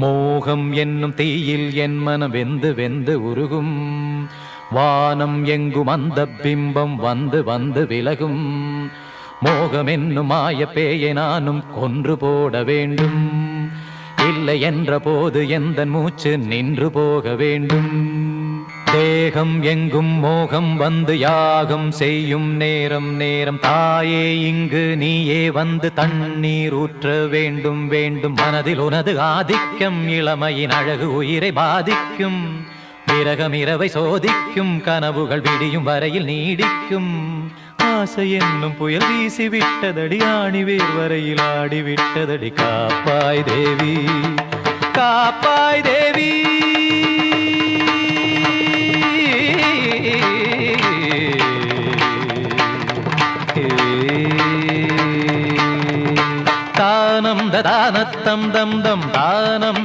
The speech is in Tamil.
மோகம் என்னும் தீயில் என் மனம் வெந்து வெந்து உருகும். வானம் எங்கும் அந்த பிம்பம் வந்து வந்து விலகும். மோகம் என்னும் மாய பேயை நானும் கொன்று போட வேண்டும். இல்லை என்ற போது எந்த மூச்சு நின்று போக வேண்டும். தேகம் எங்கும் மோகம் வந்து யாகம் செய்யும் நேரம் நேரம். தாயே இங்கு நீயே வந்து தண்ணீர் ஊற்ற வேண்டும் வேண்டும். மனதில் உனது ஆதிக்கம் இளமையின் அழகு உயிரை பாதிக்கும். பிறகம் இரவை சோதிக்கும் கனவுகள் விடியும் வரையில் நீடிக்கும். ஆசை என்னும் புயல் வீசி விட்டதடி ஆணி வேர் வரையில் ஆடி விட்டதடி காப்பாய் தேவி காப்பாய் தேவி. தானம் ததானத்தம் தம் தம் தானம்